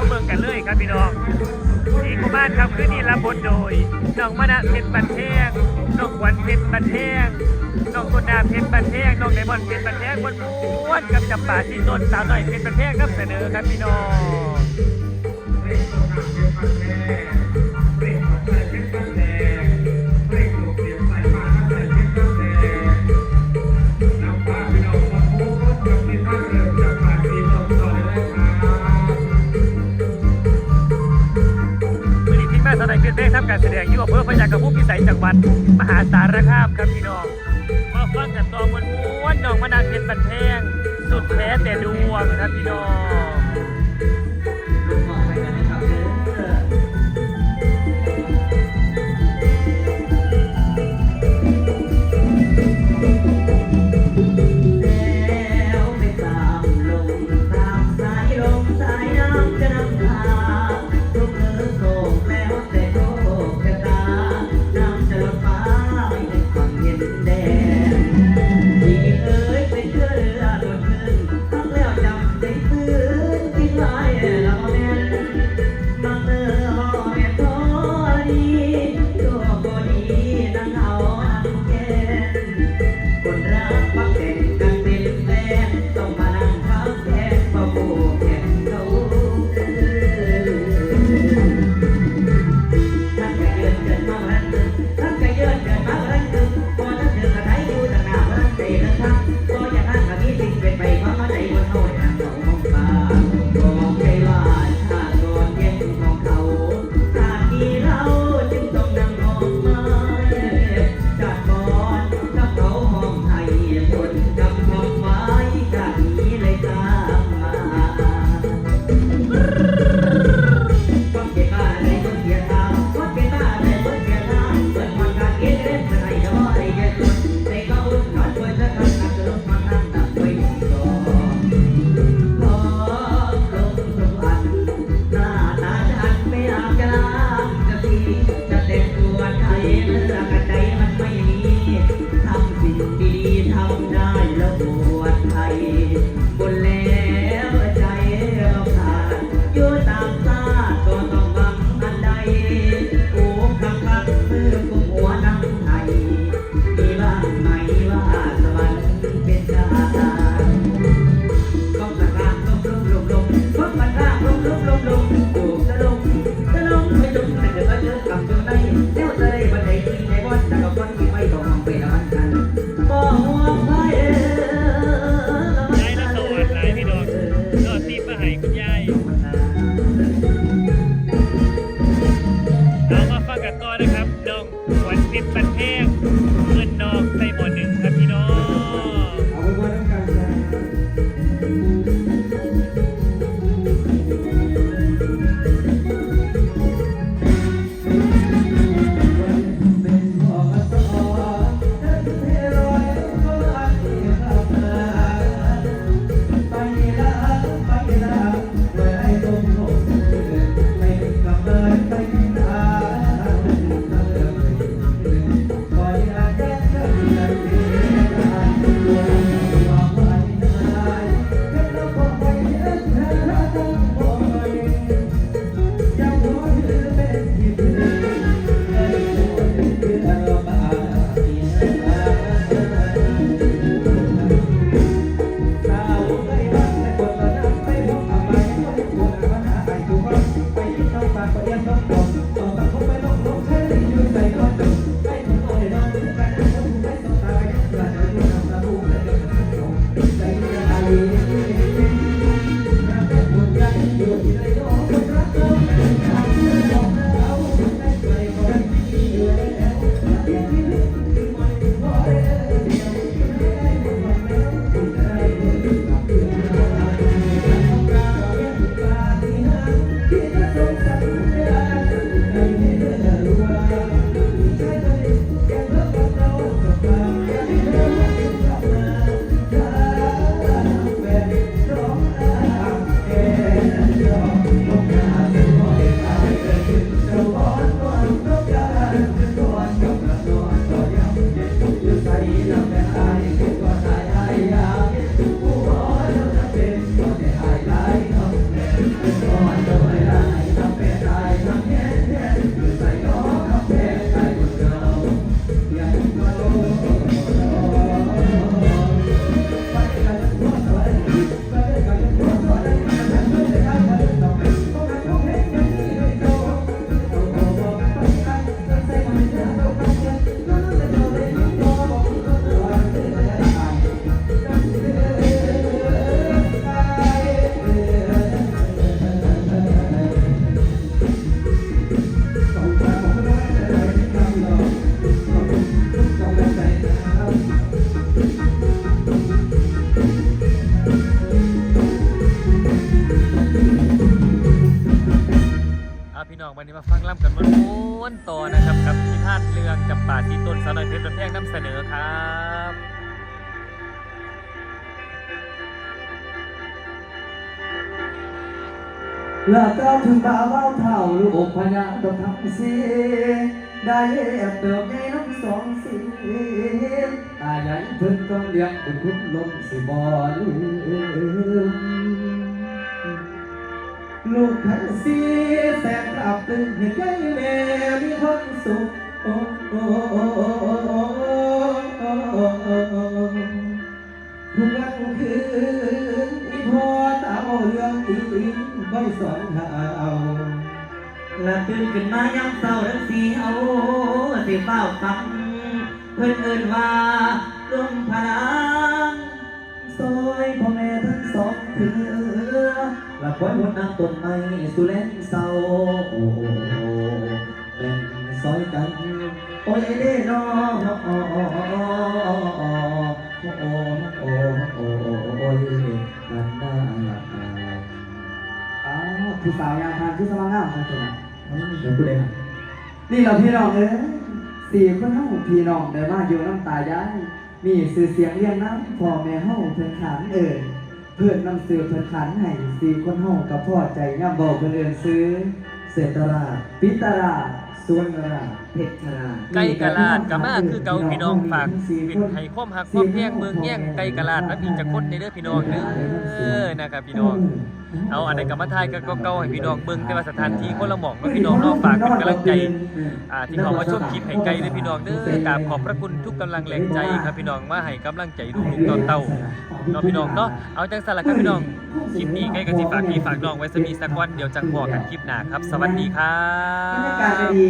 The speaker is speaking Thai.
มาเมืองกันเลยครับพี่น้องนี่กูบ้านทำขึ้นนี่ละบนโดยน้องมะณะเพชรบันเทงน้องขวัญเพชรบันเทงน้องตุนาเพชรบันเทงน้องไนบอนเพชรบันเทงบนม้วนกับจับป่าที่ต้นสาวน้อยเพชรบันเทงครับเสนอครับพี่น้อง บันแพงสุดแท้แต่ดวงครับพี่น้อง Thank you. I องวันนี้มาฟังล่ำกันม้วนต่อนะครับกับนิทานเรื่องจำป่าสีต้นสาวน้อยเพชรบนแพงนำเสนอครับลาเก้าถึงบ่าวเอาเท่าลูกพญาต้องทำสิได้แอบเติมในน้ำสองสีตาใหญ่เพิ่นต้องเลี้ยงเป็นคุณลมสิบ่ลืมลูกทั้งสีแสน ตึงเห็นใจแม่มีความสุขโอ้โอ้โอ้โอ้โอ้โอ้โอ้โอ้ทุกวันคืนอีพ่อตาเอาเรื่องอีกไว้สอนหาเอาและตื่นขึ้นมายามเศร้าทั้งสีเอาสิเฝ้าฟังเพิ่อนเอินว่าลมพลังซอยพ่อแม่ทั้งสองเถือ และคอยบนน้ำต้นไม้สุแลนเศร้าโอ้โหเป็นซอยกัน โอ้ยเด้น้องโอ้โอ้โอ้โอ้โอ้โอ้โอ้โอ้ยนั่นได้อ้าวผู้สาวยางพานที่สว่างงามครับตัวเดี๋ยวพูดเลยครับนี่เราพี่น้องเอ้ยสี่คนเฮาพี่น้องได้มาอยู่น้ำตายายมีสื่อเสียงเรียงน้ำพ่อแม่เฮาเพิ่นขานเอ่ย พื่อนนำสื่อเพิ่นขานให้สี่คนเฮากับพ่อใจย่ำเบาเพิ่นเอินซื้อ เศรษฐราชปิตราชสุวนราชเพชรชราไก่กะลาดกะมาคือเกาพี่น้องฝากเป็นให้ข้อมหักข้อมแพงเมืองแย่งไก่กะลาดแล้วมีจักคดในเด้อพี่น้องเด้อนะครับพี่น้อง เอาอันใดกับมาทายก็เก่าให้พี่น้องเบิ่งแต่ว่าสถานที่คนละหมองเนาพี่น้องเนาะฝากเป็นกำลังใจอ่าที่เขามาชมคลิปให้ไกลเด้อพี่น้องเด้อกราบขอบพระคุณทุกกำลังแรงใจครับพี่น้องมาให้กำลังใจลูกๆเต้าๆเนาะพี่น้องเนาะเอาจังซั่นละครับพี่น้องคลิปนี้ใกล้ก็สิฝากพี่ฝากน้องไว้สมีสักวันเดี๋ยวจังพอกันคลิปหน้าครับ สวัสดีครับบรรยากาศดี